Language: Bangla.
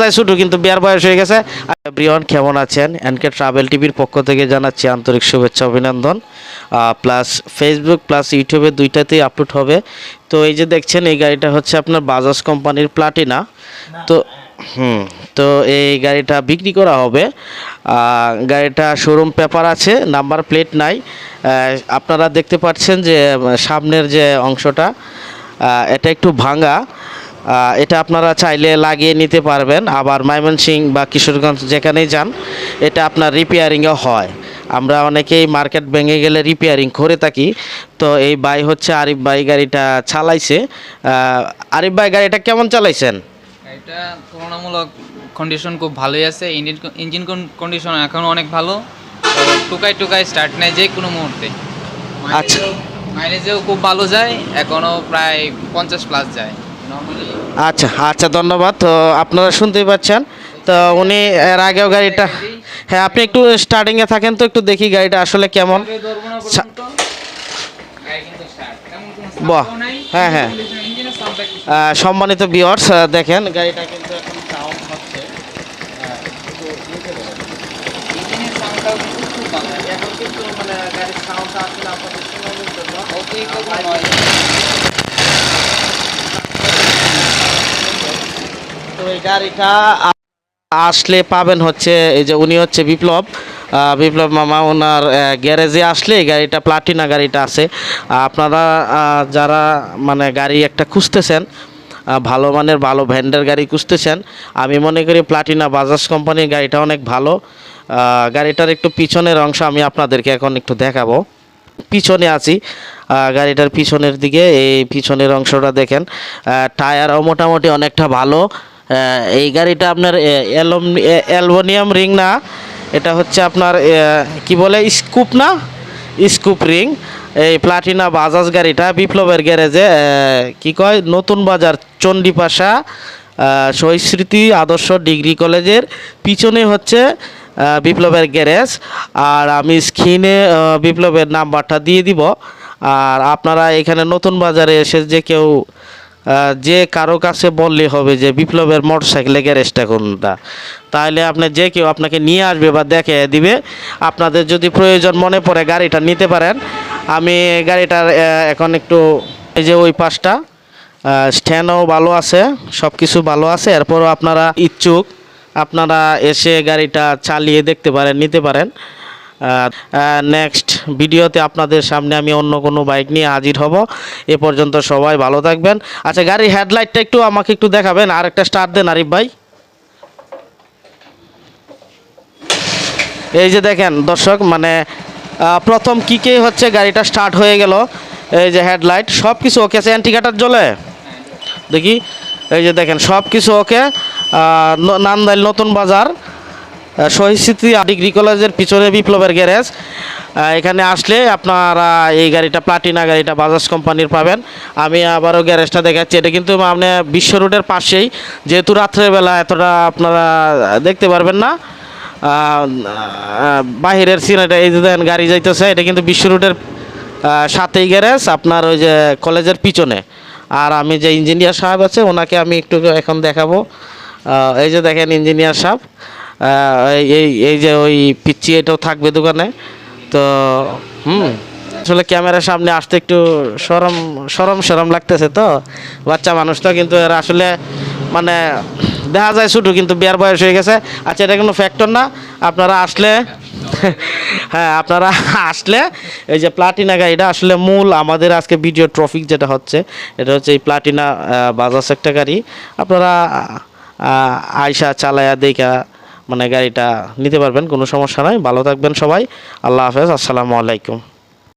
যায় ছোট কিন্তু বিয়ার বয়স হয়ে গেছে। ব্রিয়ন কেমন আছেন? এনকে ট্রাভেল টিভির পক্ষ থেকে জানাচ্ছি আন্তরিক শুভেচ্ছা অভিনন্দন। প্লাস ফেসবুক প্লাস ইউটিউবে দুইটাতেই আপলোড হবে। তো এই যে দেখছেন এই গাড়িটা হচ্ছে আপনার বাজাজ কোম্পানির প্লাটিনা তো হুম তো এই গাড়িটা বিক্রি করা হবে। গাড়িটা শোরুম পেপার আছে নাম্বার প্লেট নাই। আপনারা দেখতে পাচ্ছেন যে সামনের যে অংশটা এটা একটু ভাঙা। এটা আপনারা চাইলে লাগিয়ে নিতে পারবেন। আবার ময়মনসিং বা কিশোরগঞ্জ যেখানেই যান এটা আপনার রিপেয়ারিংও হয়। আমরা অনেকেই মার্কেট ভেঙে গেলে রিপেয়ারিং করে থাকি। তো এই বাই হচ্ছে আরিফ ভাই গাড়িটা চালাইছে। আরিফ ভাই গাড়িটা কেমন চালাইছেন? এটা তুলনামূলক কন্ডিশন খুব ভালোই আছে। ইঞ্জিন ইঞ্জিন কন্ডিশন এখন অনেক ভালো। টুকাই টুকাই স্টার্ট নেয় যে কোনো মুহূর্তে। আচ্ছা। মাইলেজেও খুব ভালো যায়। এখনও প্রায় পঞ্চাশ প্লাস যায়। আচ্ছা আচ্ছা ধন্যবাদ। তো আপনারা শুনতেই পাচ্ছেন। তো উনি এর আগেও গাড়িটা হ্যাঁ আপনি একটু স্টার্টিংয়ে থাকেন তো একটু দেখি গাড়িটা আসলে কেমন। বাহ, হ্যাঁ, হ্যাঁ। সম্মানিত বিয়ার্স দেখেন গাড়িটা কিন্তু এখন সাউন্ড হচ্ছে। কিন্তু মানে গাড়ির সাউন্ডটা আসলে আপনাদের শোনানোর জন্য এই গাড়িটা আসলে পাবেন হচ্ছে, এই যে উনি হচ্ছে বিপ্লব বিপ্লব মামা, ওনার গ্যারেজে আসলে গাড়িটা, প্লাটিনা গাড়িটা আছে। আপনারা যারা মানে গাড়ি একটা খুঁজতেছেন ভালো মানের, ভালো ভ্যান্ডের গাড়ি খুঁজতেছেন, আমি মনে করি প্লাটিনা বাজাজ কোম্পানির গাড়িটা অনেক ভালো। গাড়িটার একটু পিছনের অংশ আমি আপনাদেরকে এখন একটু দেখাবো। পিছনে আছি গাড়িটার পিছনের দিকে, এই পিছনের অংশটা দেখেন। টায়ারও মোটামুটি অনেকটা ভালো। এই গাড়িটা আপনার অ্যালবোনিয়াম রিং না এটা হচ্ছে আপনার কি বলে স্কুপ না? Scoop ring. এই প্লাটিনা বাজাজ গাড়িটা বিপ্লবের গ্যারেজে কি কয় নতুন বাজার চণ্ডীপাশা আহ, শহীদ স্মৃতি আদর্শ ডিগ্রি কলেজের পিছনে হচ্ছে বিপ্লবের গ্যারেজ। আর আমি স্ক্রিনে বিপ্লবের নাম্বারটা দিয়ে দিব। আর আপনারা এখানে নতুন বাজারে এসে যে কেউ যে কারও কাছে বললে হবে যে বিপ্লবের মোটরসাইকেলের গ্যারেজটা কোনটা? তাহলে আপনি যে কেউ আপনাকে নিয়ে আসবে বা দেখে দিবে, আপনাদের যদি প্রয়োজন মনে পড়ে গাড়িটা নিতে পারেন। আমি গাড়িটার এখন একটু এই যে ওই পাশটা স্ট্যান্ডও ভালো আছে সব কিছু ভালো আছে। এরপরও আপনারা ইচ্ছুক, আপনারা এসে গাড়িটা চালিয়ে দেখতে পারেন, নিতে পারেন। নেক্সট ভিডিওতে আপনাদের সামনে আমি অন্য কোনো বাইক নিয়ে হাজির হব। এ পর্যন্ত সবাই ভালো থাকবেন। আচ্ছা গাড়ির হেডলাইটটা একটু আমাকে একটু দেখাবেন, আর একটা স্টার্ট দেন আরিফ ভাই। এই যে দেখেন দর্শক মানে প্রথম কিকে হচ্ছে, গাড়িটা স্টার্ট হয়ে গেল। এই যে হেডলাইট সব কিছু ওকে আছে অ্যান্টিকাটার জ্বলে? দেখি। এই যে দেখেন সব কিছু ওকে নান্দাইল নতুন বাজার। স্মৃতি ডিগ্রি কলেজের পিছনে বিপ্লবের গ্যারেজ। এখানে আসলে আপনারা এই গাড়িটা, প্লাটিনা গাড়িটা বাজাজ কোম্পানির পাবেন। আমি আবারও গ্যারেজটা দেখাচ্ছি। এটা কিন্তু আপনি বিশ্ব রোডের পাশেই। যেহেতু রাত্রেবেলা এতটা আপনারা দেখতে পারবেন না। বাহিরের সিন এটা এই যে দেখেন গাড়ি যাইতেছে, এটা কিন্তু বিশ্ব রোডের সাথেই গ্যারেজ। আপনার ওই যে কলেজের পিছনে। আর আমি যে ইঞ্জিনিয়ার সাহেব আছে, ওনাকে আমি একটু এখন দেখাবো। এই যে দেখেন ইঞ্জিনিয়ার সাহেব। এই- এই যে ওই পিচ্ছি এটাও থাকবে দোকানে। তো, হুম, আসলে ক্যামেরার সামনে আসতে একটু সরম সরম সরম লাগতেছে তো। বাচ্চা মানুষ তো, কিন্তু এরা আসলে মানে দেখা যায় ছোটো, কিন্তু বিয়ার বয়স হয়ে গেছে। আচ্ছা এটা কোনো ফ্যাক্টর না। আপনারা আসলে হ্যাঁ আপনারা আসলে এই যে প্লাটিনা গাড়িটা আসলে মূল আমাদের আজকে ভিডিও ট্রফিক যেটা হচ্ছে, এটা হচ্ছে এই প্লাটিনা বাজাজ একটা গাড়ি। আপনারা আয়সা চালায়া দেখা মানে গাড়িটা নিতে পারবেন কোনো সমস্যা নাই। ভালো থাকবেন সবাই। আল্লাহ হাফেজ আসসালামু আলাইকুম।